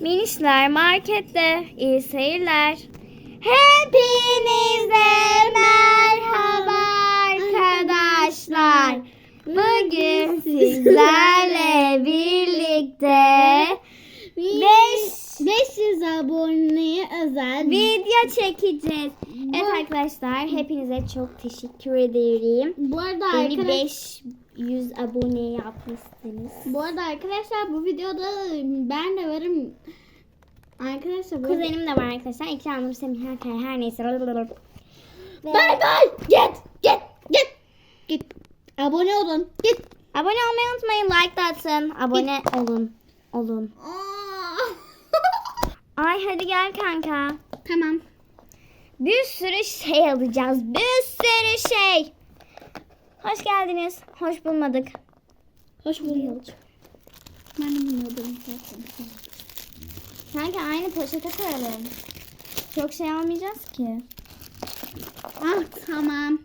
Minişler markette. İyi seyirler. Hepinize merhaba arkadaşlar. Bugün sizlerle birlikte 5 500 aboneye özel video çekeceğiz. Evet arkadaşlar hepinize çok teşekkür ederim. Bu arada Beni arkadaş, 500 abone yapmışsınız. bu arada arkadaşlar bu videoda ben de varım. Arkadaşlar bu Kuzenim de var arkadaşlar. İkramım Semih Kaya her neyse. Ve- Bay bay. Git git git. Git. Abone olun. Git. Abone olmayı unutmayın. Like atın. Abone olun. Olun. Ay hadi gel kanka. tamam. Bir sürü şey alacağız. Bir sürü şey. Hoş geldiniz. Hoş bulmadık. Hoş bulduk. Ben de bilmiyordum. Kanka aynı poşete koyalım. Çok şey almayacağız ki. Ah tamam.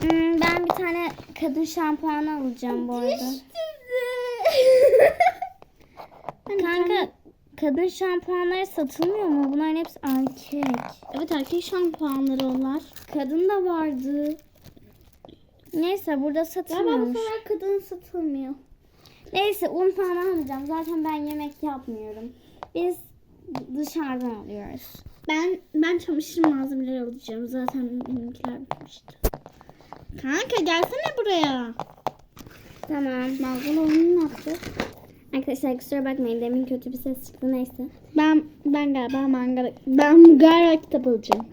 Hmm, ben bir tane kadın şampuanı alacağım bu arada. Kanka kadın şampuanları satılmıyor mu? Bunların hepsi erkek. Evet erkek şampuanları onlar. Kadın da vardı. Neyse burada Galiba bu sefer kadın satılmıyor. Neyse un falan almayacağım. Zaten ben yemek yapmıyorum. Biz dışarıdan alıyoruz. Ben ben çamaşır malzemeleri alacağım. Zaten benimkiler bitmişti. Kanka gelsene buraya. Tamam. Malzemelerini ne yaptı? Arkadaşlar kusura bakmayın. Demin kötü bir ses çıktı. Neyse. Ben ben galiba manga ben galiba kitap alacağım.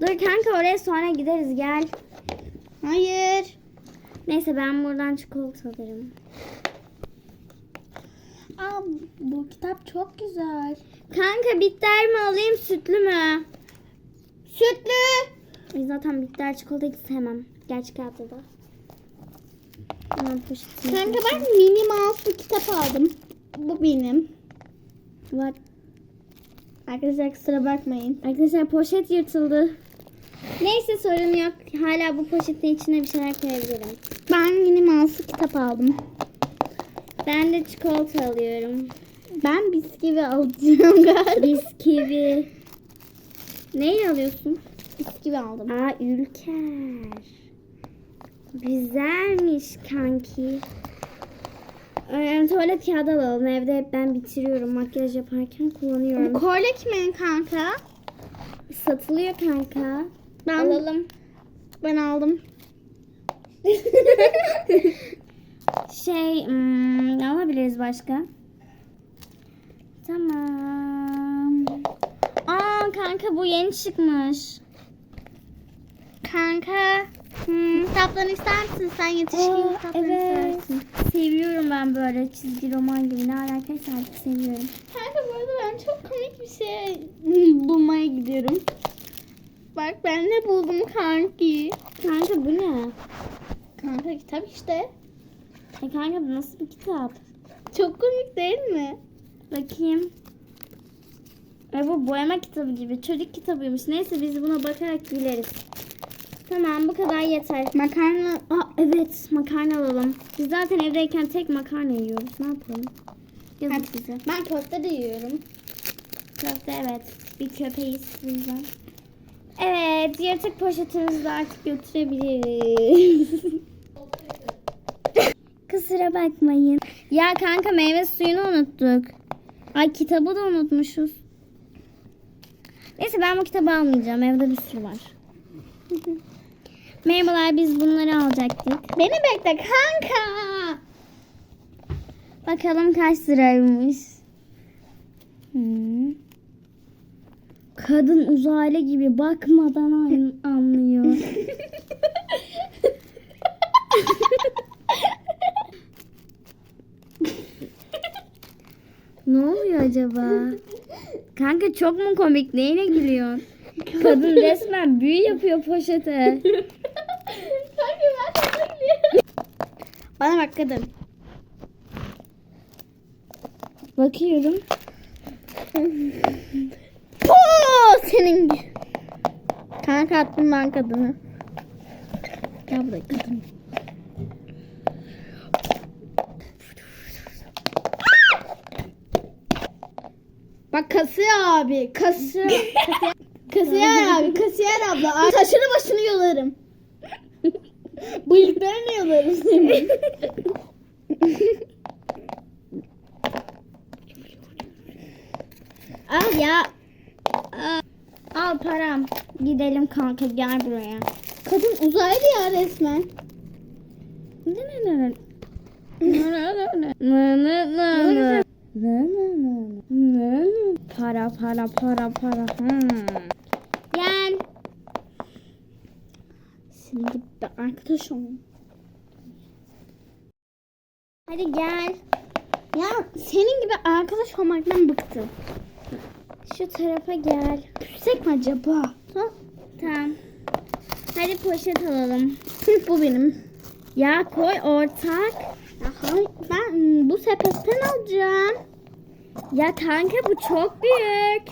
Dur kanka oraya sonra gideriz. Gel. Hayır. Neyse ben buradan çikolata alırım. Aa, bu kitap çok güzel. Kanka bitter mi alayım sütlü mü? Sütlü. Zaten bitter çikolata hiç sevmem. Gerçek hayatta da. Poşetine Kanka ben Minnie Mouse bir kitap aldım. Bu benim. Bak Arkadaşlar kusura bakmayın. Arkadaşlar poşet yırtıldı. Neyse sorun yok. Hala bu poşetin içine bir şeyler koyabilirim. Ben Minnie Mouse'u kitap aldım. Ben de çikolata alıyorum. Ben bisküvi alacağım galiba. Bisküvi. Neyi alıyorsun? bisküvi aldım. Aa ülker. Güzelmiş kanki. Ee, tuvalet kağıdı alalım. Evde hep ben bitiriyorum. Makyaj yaparken kullanıyorum. Kolye kimin kanka? Satılıyor kanka. Ben Alalım. Ben aldım. Şey hmm, alabiliriz başka? Tamam. Aa kanka bu yeni çıkmış. Kanka. Hmm, kitaplarını ister misin? Sen yetişkin Aa, kitaplarını evet. istersin. Seviyorum ben böyle çizgi roman gibi. Ne alakaysa artık seviyorum. Kanka bu arada ben çok komik bir şey bulmaya gidiyorum. Bak ben ne buldum kanki. Kanka bu ne? Kanka kitap işte. E kanka bu nasıl bir kitap? Çok komik değil mi? Bakayım. E bu boyama kitabı gibi. Çocuk kitabıymış. Neyse biz buna bakarak biliriz. Tamam bu kadar yeter. Makarna. Aa evet makarna alalım. Biz zaten evdeyken tek makarna yiyoruz. Ne yapalım? Yazık bize. Ben köfte de yiyorum. Köfte evet. Bir köpeğiz bu yüzden. Evet yırtık poşetimizi de artık götürebiliriz. Kusura bakmayın. Ya kanka meyve suyunu unuttuk. Ay kitabı da unutmuşuz. Neyse ben bu kitabı almayacağım. Evde bir sürü var. Merhabalar biz bunları alacaktık. Beni bekle kanka. Bakalım kaç liraymış. Hmm. Kadın uzaylı gibi bakmadan an- anlıyor. ne oluyor acaba? Kanka çok mu komik? Neyine gülüyorsun? Kadın resmen büyü yapıyor poşete. Bana bak kadın. Bakıyorum. Oo, senin kanka attım ben kadını. Gel buraya kadın. Bak kasiyer abi. Kasiyer. kasiyer abi. Kasiyer abla. Saçını başını yolarım. Bıyıklarını yolarım senin. Al ya. Al, al param. Gidelim kanka gel buraya. Kadın uzaylı ya resmen. Ne ne ne ne. Ne ne ne ne. Ne ne ne ne. Ne ne ne ne. Ne ne. Para para para para. Hmm. Gel. Senin gibi bir arkadaş olun. Hadi gel. Ya senin gibi arkadaş olmaktan bıktım. Şu tarafa gel. Küsek mi acaba? Ha? Tamam. Hadi poşet alalım. bu benim. Ya koy ortak. Hayır, ben bu sepetten alacağım. Ya kanka bu çok büyük.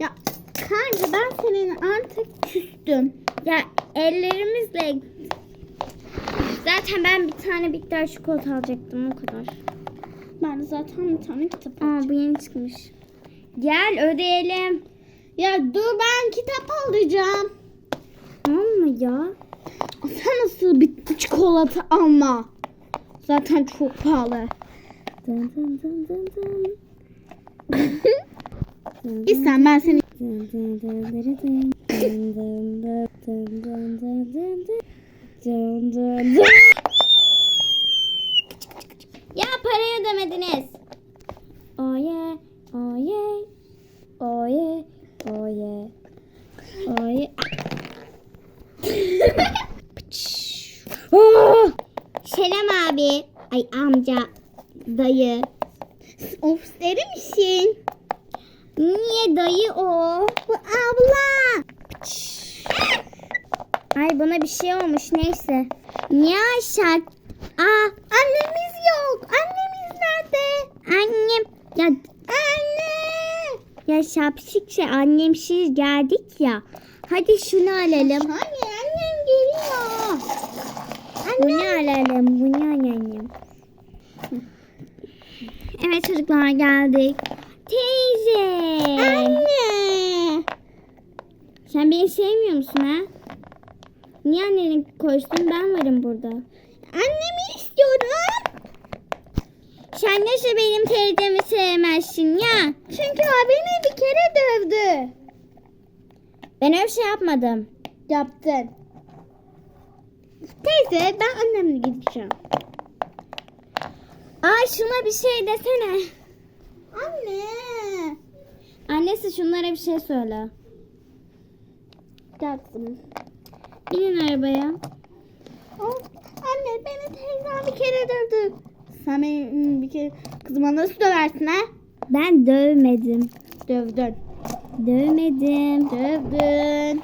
Ya kanka ben senin artık küstüm. Ya ellerimizle Zaten ben bir tane bitter çikolata alacaktım o kadar. Ben de zaten bir tane kitap Aa bu yeni çıkmış. Gel ödeyelim. Ya dur ben kitap alacağım. Alma ya. Sen nasıl bir çikolata alma. Zaten çok pahalı. Dın dın dın dın dın. İsten ben seni. Ya parayı ödemediniz. Oh yeah, oh yeah. oh! Selam abi. Ay amca, dayı. of deri misin? Niye dayı o? Bu abla. Ay bana bir şey olmuş neyse. Niye aşağı? Aa Annemiz yok. Annemiz nerede? annem. Ya Anne. ya şapşik şey annemsiz geldik ya. Hadi şunu alalım. Hayır annem geliyor. Bunu alalım. Bunu alalım. Evet çocuklar geldik. Teyze. Anne. Sen beni sevmiyor musun ha? Niye anneni koştun? Ben varım burada. Annemi istiyorum. Sen nasıl benim teyzemi sevmezsin ya? Çünkü o beni bir kere dövdü. Ben öyle şey yapmadım. Yaptın. Teyze ben annemle gideceğim. Ay şuna bir şey desene. Anne. Annesi şunlara bir şey söyle. Yaptım. Binin arabaya. Of, anne beni teyzem bir kere dövdü. Sen beni hmm, bir kere kızıma nasıl döversin ha? Ben dövmedim. Dövdün. Dövmedim. Dövdün.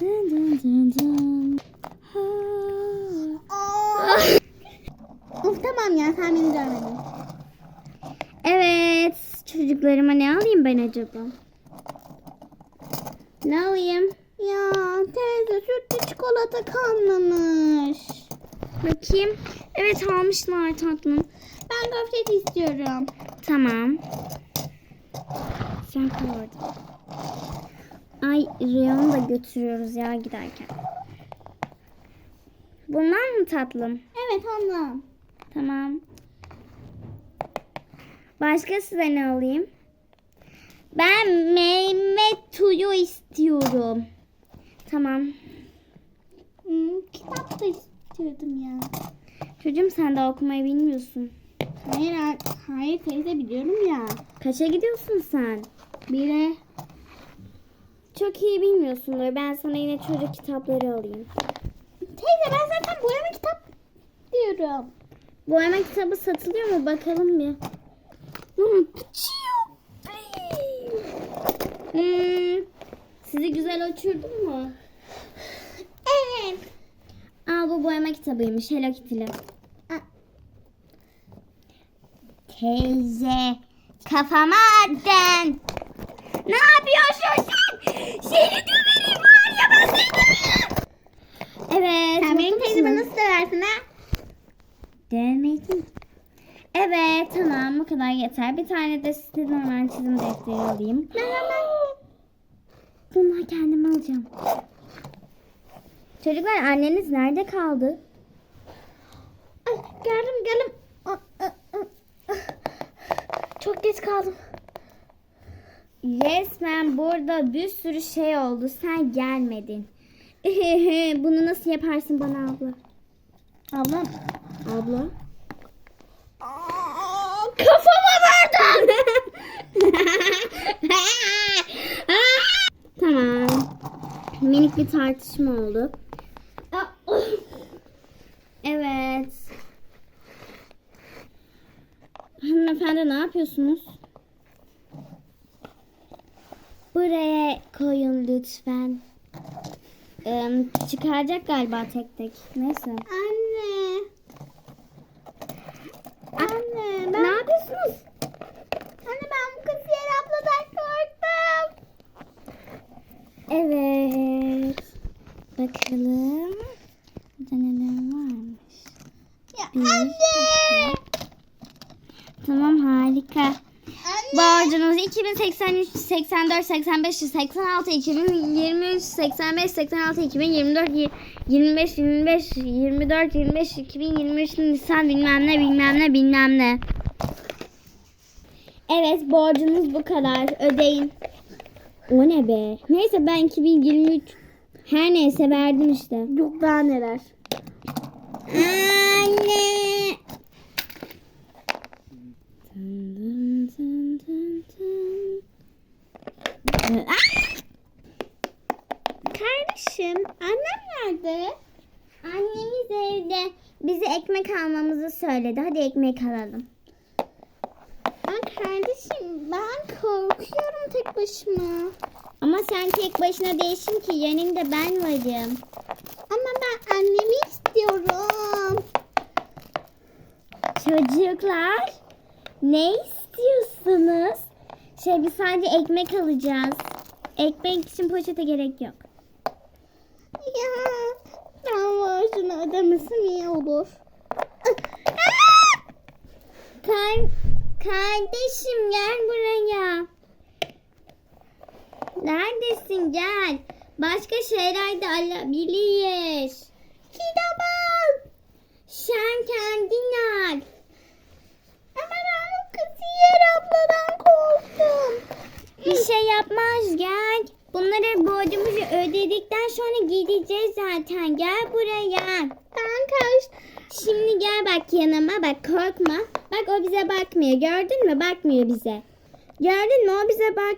Dın dın dın dın. Of tamam ya sen beni dövmedin. Evet. Çocuklarıma ne alayım ben acaba? Ne alayım? Ya teyze sütlü çikolata kalmamış. Bakayım. Evet almışlar tatlım. Ben gofret istiyorum. Tamam. Sen koy orada. Ay Reyon'u da götürüyoruz ya giderken. Bunlar mı tatlım? Evet abla. Tamam. Başka size ne alayım? Ben Mehmet Tuyu istiyorum. Tamam. Hmm, kitap da istiyordum ya. Çocuğum sen daha okumayı bilmiyorsun. Hayır, hayır teyze biliyorum ya. Kaça gidiyorsun sen? Bire. Çok iyi bilmiyorsundur. Ben sana yine çocuk kitapları alayım. Teyze ben zaten boyama kitap diyorum. Boyama kitabı satılıyor mu? Bakalım bir. Hmm, Hmm, sizi güzel uçurdum mu? Evet. Aa bu boyama kitabıymış. Hello Kitty'li. Teyze kafama attın. Ne yapıyorsun sen? Seni döverim var ya ben seni döverim. Evet. Sen mutlu benim teyzeme musun? nasıl döversin ha? Dövmedim. Evet tamam bu kadar yeter. Bir tane de size normal çizim defteri alayım. Ben hemen bunu kendim alacağım. Çocuklar anneniz nerede kaldı? Ay, geldim geldim. Çok geç kaldım. Resmen burada bir sürü şey oldu. Sen gelmedin. Bunu nasıl yaparsın bana abla? Ablam. Abla? Aa, kafama vurdun. tamam. Minik bir tartışma oldu. Evet. Hanımefendi ne yapıyorsunuz? Buraya koyun lütfen. Ee, çıkaracak galiba tek tek. Neyse. Anne. Anne Ne ben, yapıyorsunuz? anne ben bu kasiyer abladan korktum. Evet. Bakalım. Burada neler varmış. Ya Bir, anne. Tamam harika. Anne. Borcunuz 2083, 84, 85, 86, 2023, 85, 86, 2024, 25, 25, 24, 25, 2023 Nisan bilmem ne bilmem ne bilmem ne. Evet borcunuz bu kadar ödeyin. O ne be? Neyse ben 2023 her neyse verdim işte. Yok daha neler. Anne. Dın dın dın dın dın. Kardeşim annem nerede? Annemiz evde bize ekmek almamızı söyledi. Hadi ekmek alalım. Aa, kardeşim ben korkuyorum tek başıma. Ama sen tek başına değilsin ki yanında ben varım. Ama ben annemi istiyorum. Çocuklar ne istiyorsunuz? Şey biz sadece ekmek alacağız. Ekmek için poşete gerek yok. Ya ben borcunu ödemesem iyi olur. Kar kardeşim gel buraya. Neredesin gel. Başka şeyler de alabiliriz. Kitap al. Sen kendin al. Ama ben kasiyer abladan korktum. Bir şey yapmaz gel. Bunları borcumuzu ödedikten sonra gideceğiz zaten. Gel buraya. Ben kaç. Şimdi gel bak yanıma bak korkma. Bak o bize bakmıyor. Gördün mü? Bakmıyor bize. Gördün mü? O bize bak